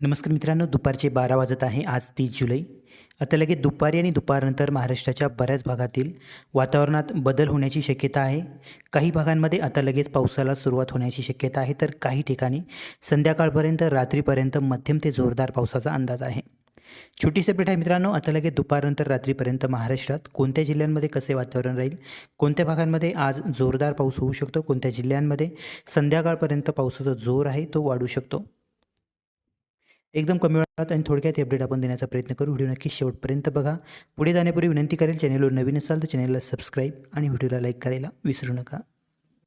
नमस्कार मित्रांनो दुपारचे बारा वाजत आहे. आज तीस जुलै. आता लगेच दुपारी आणि दुपारनंतर महाराष्ट्राच्या बऱ्याच भागातील वातावरणात बदल होण्याची शक्यता आहे. काही भागांमध्ये आता लगेच पावसाला सुरुवात होण्याची शक्यता आहे. तर काही ठिकाणी संध्याकाळपर्यंत रात्रीपर्यंत मध्यम ते जोरदार पावसाचा अंदाज आहे. छोटीशी अपडेट आहे मित्रांनो आता लगेच दुपारनंतर रात्रीपर्यंत महाराष्ट्रात कोणत्या जिल्ह्यांमध्ये कसे वातावरण राहील? कोणत्या भागांमध्ये आज जोरदार पाऊस होऊ शकतो? कोणत्या जिल्ह्यांमध्ये संध्याकाळपर्यंत पावसाचा जोर आहे तो वाढू शकतो? एकदम कमी वेळात आणि थोडक्यात अपडेट आपण देण्याचा प्रयत्न करू. व्हिडिओ नक्की शेवटपर्यंत बघा. पुढे जाण्यापूर्वी विनंती करेल चॅनेलवर नवीन असाल तर चॅनेलला सबस्क्राईब आणि व्हिडिओला लाईक करायला विसरू नका.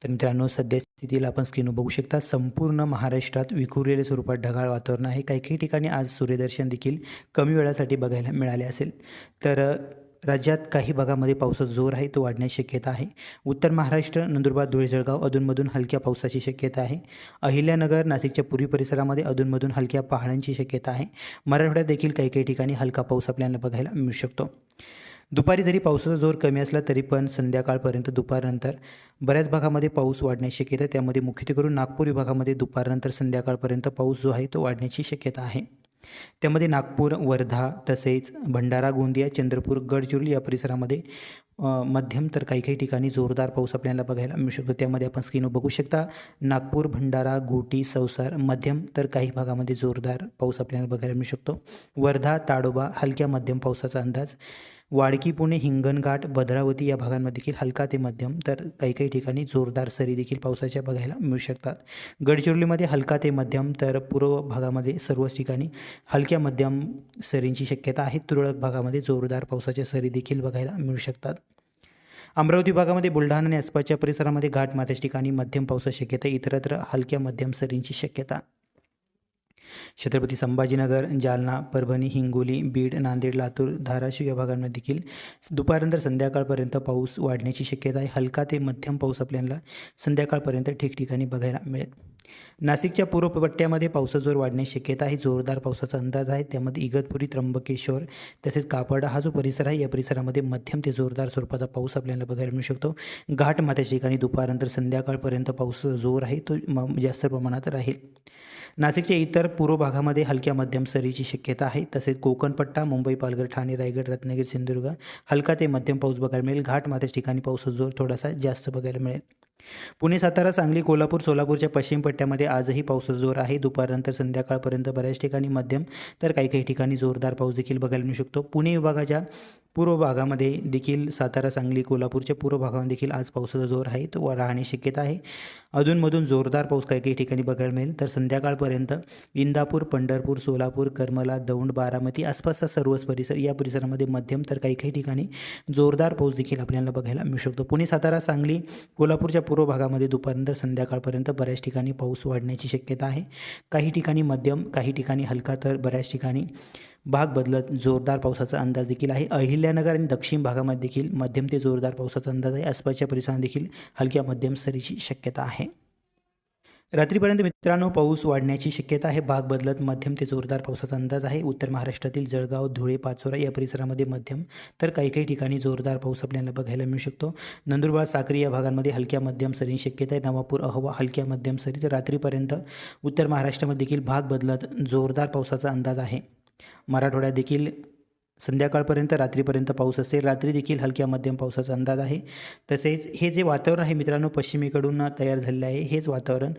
तर मित्रांनो सध्या स्थितीला आपण स्क्रीनवर बघू शकता. संपूर्ण महाराष्ट्रात विखुरलेल्या स्वरूपात ढगाळ वातावरण आहे. काही काही ठिकाणी आज सूर्यदर्शन देखील कमी वेळासाठी बघायला मिळाले असेल. तर राज्यात काही भागामध्ये पावसाचा जोर आहे तो वाढण्याची शक्यता आहे. उत्तर महाराष्ट्र नंदुरबार धुळे जळगाव अधूनमधून हलक्या पावसाची शक्यता आहे. अहिल्यानगर नाशिकच्या पूर्वी परिसरामध्ये अधूनमधून हलक्या पहाडांची शक्यता आहे. मराठवाड्यात देखील काही काही ठिकाणी हलका पाऊस आपल्याला बघायला मिळू शकतो. दुपारी जरी पावसाचा जोर कमी असला तरी पण संध्याकाळपर्यंत दुपारनंतर बऱ्याच भागामध्ये पाऊस वाढण्याची शक्यता आहे. त्यामध्ये मुख्यत्वे करून नागपूर विभागामध्ये दुपारनंतर संध्याकाळपर्यंत पाऊस जो आहे तो वाढण्याची शक्यता आहे. त्यामध्ये नागपूर वर्धा तसेच भंडारा गोंदिया चंद्रपूर गडचिरोली या परिसरामध्ये मध्यम तर काही काही ठिकाणी जोरदार पाऊस आपल्याला बघायला मिळू शकतो. त्यामध्ये आपण स्क्रीनवर बघू शकता नागपूर भंडारा घोटी सौसार मध्यम तर काही भागामध्ये जोरदार पाऊस आपल्याला बघायला मिळू शकतो. वर्धा ताडोबा हलक्या मध्यम पावसाचा अंदाज. वाडकी पुणे हिंगणघाट भद्रावती या भागांमध्ये देखील हलका ते मध्यम तर काही काही ठिकाणी जोरदार सरी देखील पावसाच्या बघायला मिळू शकतात. गडचिरोलीमध्ये हलका ते मध्यम तर पूर्व भागामध्ये सर्वच ठिकाणी हलक्या मध्यम सरींची शक्यता आहे. तुरळक भागामध्ये जोरदार पावसाच्या सरी देखील बघायला मिळू शकतात. अमरावती भागामध्ये बुलढाणा आणि आसपासच्या परिसरामध्ये घाट माथ्याच्या ठिकाणी मध्यम पावसाची शक्यता इतरत्र हलक्या मध्यम सरींची शक्यता. छत्रपती संभाजीनगर जालना परभणी हिंगोली बीड नांदेड लातूर धाराशिव या भागांमध्ये देखील दुपारनंतर संध्याकाळपर्यंत पाऊस वाढण्याची शक्यता आहे. हलका ते मध्यम पाऊस आपल्याला संध्याकाळपर्यंत ठिकठिकाणी बघायला मिळेल. नाशिकच्या पूर्वपट्ट्यामध्ये पट्ट्यामध्ये जोर वाढण्याची शक्यता आहे. जोरदार पावसाचा अंदाज आहे. त्यामध्ये इगतपुरी त्र्यंबकेश्वर तसेच कापडा हा जो परिसर आहे या परिसरामध्ये मध्यम ते जोरदार स्वरूपाचा पाऊस आपल्याला बघायला मिळू शकतो. घाट माथ्याच्या ठिकाणी दुपारनंतर संध्याकाळपर्यंत पावसाचा जोर आहे. तो म म्हणजे जास्त प्रमाणात राहील. नाशिकच्या इतर पूर्व भागामध्ये हलक्या मध्यम सरीची शक्यता आहे. तसेच कोकणपट्टा मुंबई पालघर ठाणे रायगड रत्नागिरी सिंधुदुर्ग हलका ते मध्यम पाऊस बघायला मिळेल. घाट माथ्याच्या ठिकाणी पावसाचा जोर थोडासा जास्त बघायला मिळेल. पुणे सातारा सांगली कोल्हापूर सोलापूरच्या पश्चिम पट्ट्यामध्ये आजही पावसाचा जोर आहे. दुपारनंतर संध्याकाळपर्यंत बऱ्याच ठिकाणी मध्यम तर काही काही ठिकाणी जोरदार पाऊस देखील बघायला मिळू शकतो. पुणे विभागाच्या पूर्व भागामध्ये देखील सातारा सांगली कोल्हापूरच्या पूर्व भागामध्ये देखील आज पावसाचा जोर आहे. तो राहण्याची शक्यता आहे. अधूनमधून जोरदार पाऊस काही काही ठिकाणी बघायला मिळेल. तर संध्याकाळपर्यंत इंदापूर पंढरपूर सोलापूर करमला दौंड बारामती आसपासचा सर्वच परिसर या परिसरामध्ये मध्यम तर काही काही ठिकाणी जोरदार पाऊस देखील आपल्याला बघायला मिळू शकतो. पुणे सातारा सांगली कोल्हापूरच्या पूर्व भागामध्ये दुपारनंतर संध्याकाळपर्यंत बऱ्याच ठिकाणी पाऊस वाढण्याची शक्यता आहे. काही ठिकाणी मध्यम काही ठिकाणी हलका तर बऱ्याच ठिकाणी भाग बदलत जोरदार पावसाचा अंदाज देखील आहे. अहिल्यानगर आणि दक्षिण भागामध्ये देखील मध्यम ते जोरदार पावसाचा अंदाज आहे. आसपासच्या परिसरात देखील हलक्या मध्यम सरीची शक्यता आहे. रात्रीपर्यंत मित्रांनो पाऊस वाढण्याची शक्यता आहे. भाग बदलत मध्यम ते जोरदार पावसाचा अंदाज आहे. उत्तर महाराष्ट्रातील जळगाव धुळे पाचोरा या परिसरामध्ये मध्यम तर काही काही ठिकाणी जोरदार पाऊस आपल्याला बघायला मिळू शकतो. नंदुरबार साक्री या भागांमध्ये हलक्या मध्यम सरी शक्यता आहे. नवापूर अहवा हलक्या मध्यम सरी तर रात्रीपर्यंत उत्तर महाराष्ट्रामध्ये देखील भाग बदलत जोरदार पावसाचा अंदाज आहे. मराठवाड्यात देखील संध्याकाळपर्यंत रात्रीपर्यंत पाऊस असेल. रात्री देखील हलक्या मध्यम पावसाचा अंदाज आहे. तसेच हे जे वातावरण आहे मित्रांनो पश्चिमेकडून तयार झालेलं आहे हेच वातावरण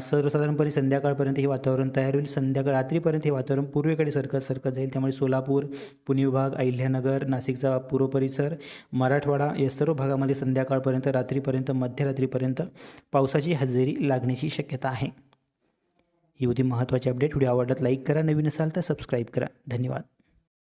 सर्वसाधारणपणे संध्याकाळपर्यंत हे वातावरण तयार होईल. संध्याकाळ रात्रीपर्यंत हे वातावरण पूर्वेकडे सरकत सरकत जाईल. त्यामुळे सोलापूर पुणे विभाग अहिल्यानगर नाशिकचा पूर्व परिसर मराठवाडा या सर्व भागामध्ये संध्याकाळपर्यंत रात्रीपर्यंत मध्यरात्रीपर्यंत पावसाची हजेरी लागण्याची शक्यता आहे. ही होती महत्त्वाची अपडेट. व्हिडिओ आवडत लाईक करा. नवीन असाल तर सबस्क्राईब करा. धन्यवाद.